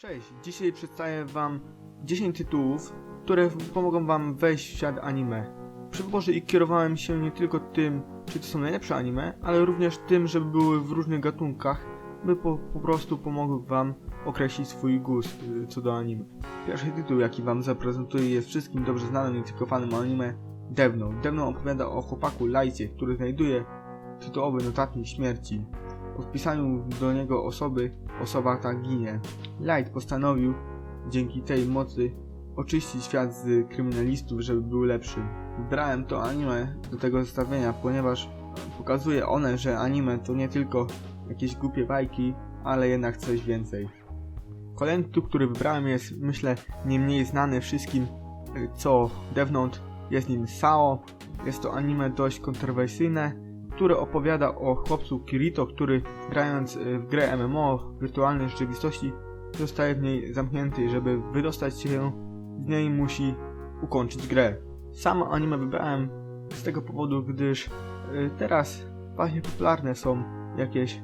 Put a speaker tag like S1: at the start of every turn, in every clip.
S1: Cześć, dzisiaj przedstawię wam 10 tytułów, które pomogą wam wejść w świat anime. Przy wyborze ich kierowałem się nie tylko tym, czy to są najlepsze anime, ale również tym, żeby były w różnych gatunkach, by po, po prostu pomogły wam określić swój gust y, co do anime. Pierwszy tytuł, jaki wam zaprezentuję jest wszystkim dobrze znanym i tylko anime. Death Note opowiada o chłopaku Lajcie, który znajduje tytułowy notatnik śmierci. Po wpisaniu do niego osoby, osoba ta ginie. Light postanowił dzięki tej mocy oczyścić świat z kryminalistów, żeby był lepszy. Wybrałem to anime do tego zestawienia, ponieważ pokazuje one, że anime to nie tylko jakieś głupie bajki, ale jednak coś więcej. Kolejny tytuł, który wybrałem jest, myślę, nie mniej znany wszystkim, co Note. Jest nim Sao. Jest to anime dość kontrowersyjne, które opowiada o chłopcu Kirito, który grając y, w grę MMO w wirtualnej rzeczywistości zostaje w niej zamknięty żeby wydostać się z niej musi ukończyć grę. Sam anime wybrałem z tego powodu, gdyż y, teraz właśnie popularne są jakieś y,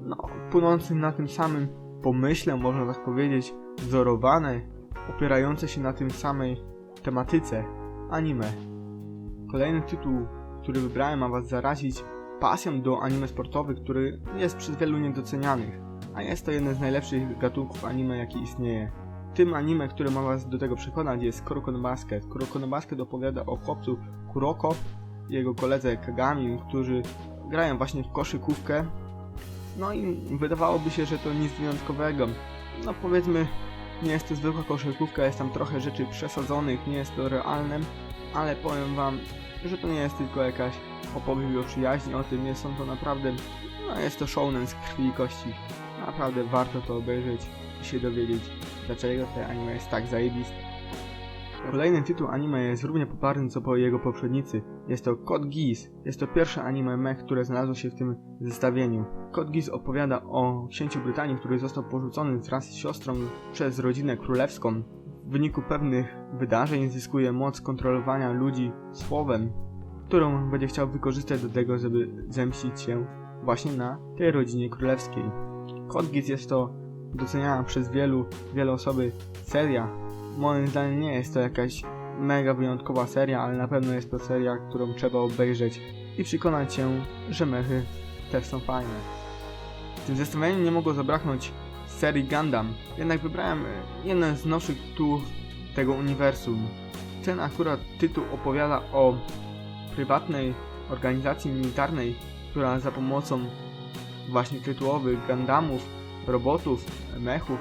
S1: no, płynące na tym samym pomyśle, można tak powiedzieć, wzorowane, opierające się na tym samej tematyce anime. Kolejny tytuł, który wybrałem, ma Was zarazić pasją do anime sportowych, który jest przez wielu niedocenianych, a jest to jeden z najlepszych gatunków anime, jaki istnieje. Tym anime, które ma Was do tego przekonać jest Kuroko no Basket. Kuroko no Basket opowiada o chłopcu Kuroko i jego koledze Kagami, którzy grają właśnie w koszykówkę. No i wydawałoby się, że to nic wyjątkowego. No powiedzmy, nie jest to zwykła koszykówka, jest tam trochę rzeczy przesadzonych, nie jest to realne, ale powiem Wam, że to nie jest tylko jakaś opowieść o przyjaźni, o tym jest on to naprawdę, no jest to showman z krwi i kości. Naprawdę warto to obejrzeć i się dowiedzieć, dlaczego te anime jest tak zajebiste. Kolejny tytuł anime jest równie popularny co po jego poprzednicy. Jest to Code Geass. Jest to pierwsze anime mech, które znalazło się w tym zestawieniu. Code Geass opowiada o księciu Brytanii, który został porzucony wraz z siostrą przez rodzinę królewską. Wyniku pewnych wydarzeń zyskuje moc kontrolowania ludzi słowem, którą będzie chciał wykorzystać do tego, żeby zemścić się właśnie na tej rodzinie królewskiej. Geass jest to doceniana przez wielu, wiele osoby seria. Moim zdaniem nie jest to jakaś mega wyjątkowa seria, ale na pewno jest to seria, którą trzeba obejrzeć i przekonać się, że mechy też są fajne. W tym zestawieniu nie mogło zabraknąć serii Gundam, jednak wybrałem e, jeden z nowszych tytułów tego uniwersum. Ten akurat tytuł opowiada o prywatnej organizacji militarnej, która za pomocą właśnie tytułowych Gundamów, robotów, mechów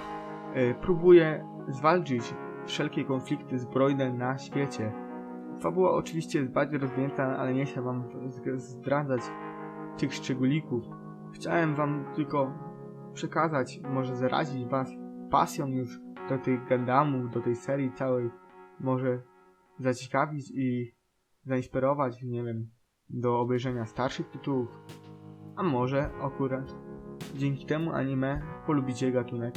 S1: e, próbuje zwalczyć wszelkie konflikty zbrojne na świecie. Fabuła oczywiście jest bardziej rozwinięta, ale nie chcę wam zdradzać tych szczególików. Chciałem wam tylko przekazać, może zarazić was pasją już do tych Gundamów, do tej serii całej, może zaciekawić i zainspirować, nie wiem, do obejrzenia starszych tytułów, a może akurat dzięki temu anime polubicie gatunek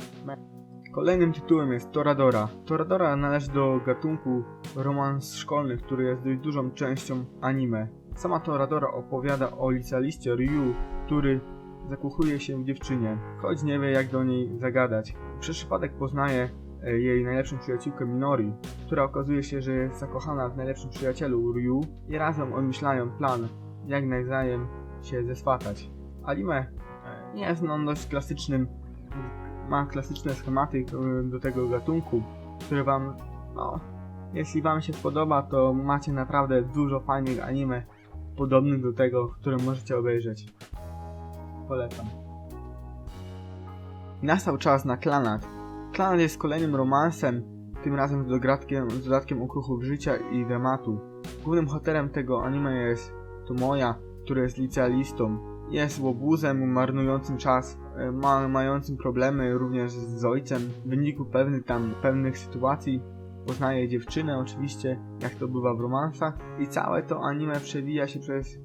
S1: Kolejnym tytułem jest Toradora. Toradora należy do gatunku romans szkolny, który jest dość dużą częścią anime. Sama Toradora opowiada o licealiście Ryu, który zakochuje się w dziewczynie, choć nie wie jak do niej zagadać. Przez przypadek poznaje e, jej najlepszą przyjaciółkę Minori, która okazuje się, że jest zakochana w najlepszym przyjacielu Ryu i razem obmyślają plan, jak nawzajem się zeswatać. Anime e, jest on dość klasycznym ma klasyczne schematy e, do tego gatunku, które wam, no, jeśli wam się spodoba, to macie naprawdę dużo fajnych anime podobnych do tego, które możecie obejrzeć. Polecam. Nastał czas na Klanat. Klanat jest kolejnym romansem, tym razem z dodatkiem, z dodatkiem okruchów życia i dramatu. Głównym bohaterem tego anime jest Tomoya, który jest licealistą. Jest łobuzem marnującym czas, e, ma, mającym problemy również z ojcem. W wyniku pewnych tam pewnych sytuacji poznaje dziewczynę oczywiście, jak to bywa w romansach. I całe to anime przewija się przez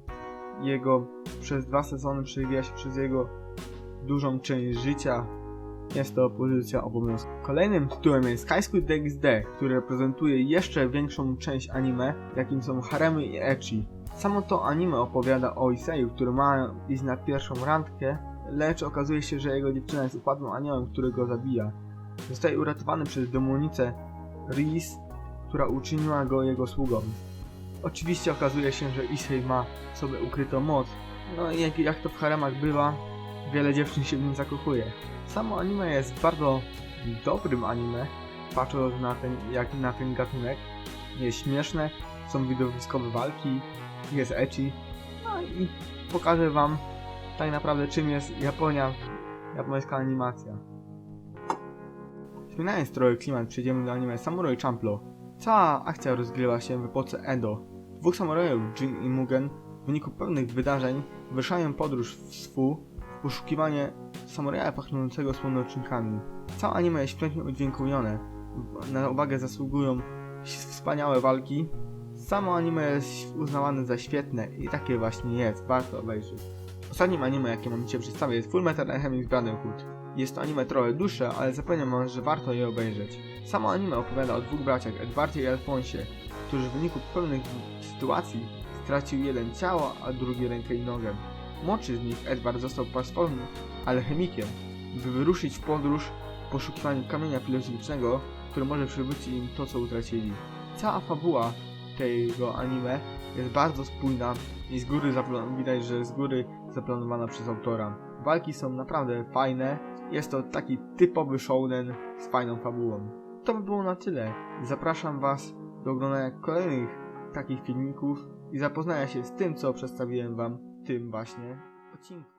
S1: jego, przez dwa sezony przewija się przez jego dużą część życia. Jest to pozycja obowiązku. Kolejnym tytułem jest High School DxD, który reprezentuje jeszcze większą część anime, jakim są haremy i ecchi. Samo to anime opowiada o Iseju, który ma iść na pierwszą randkę, lecz okazuje się, że jego dziewczyna jest upadłym aniołem, który go zabija. zostaje uratowany przez demonicę Reese, która uczyniła go jego sługą. Oczywiście okazuje się, że Issei ma w sobie ukrytą moc, no i jak, jak to w haremach bywa, wiele dziewczyn się w nim zakochuje. Samo anime jest bardzo dobrym anime, patrząc na ten, jak na ten gatunek. Jest śmieszne, są widowiskowe walki, jest ecchi, no i pokażę wam tak naprawdę czym jest Japonia, japońska animacja. Zmieniając trochę klimat, przejdziemy do anime Samurai Champloo. Cała akcja rozgrywa się w epoce Edo. Dwóch samurajów, Jin i Mugen, w wyniku pewnych wydarzeń wyruszają podróż w Sfu w poszukiwanie samuraja pachnącego słonecznikami. Całe anime jest pięknie udźwiękowione. Na uwagę zasługują wspaniałe walki. Samo anime jest uznawane za świetne i takie właśnie jest, warto obejrzeć. Ostatnim anime, jakie mam dzisiaj przedstawić jest Full Metal Alchemist Brotherhood. Jest to anime trochę dłuższe, ale zapewniam wam, że warto je obejrzeć. Samo anime opowiada o dwóch braciach, Edwardzie i Alfonsie, którzy w wyniku pewnych sytuacji stracił jeden ciało, a drugi rękę i nogę. Młodszy z nich, Edward, został pastorem alchemikiem, by wyruszyć w podróż w poszukiwaniu kamienia filozoficznego, który może przywrócić im to, co utracili. Cała fabuła tego anime jest bardzo spójna i z góry widać, że z góry zaplanowana przez autora. Walki są naprawdę fajne, jest to taki typowy shounen z fajną fabułą. To by było na tyle. Zapraszam Was do oglądania kolejnych takich filmików i zapoznania się z tym, co przedstawiłem Wam w tym właśnie odcinku.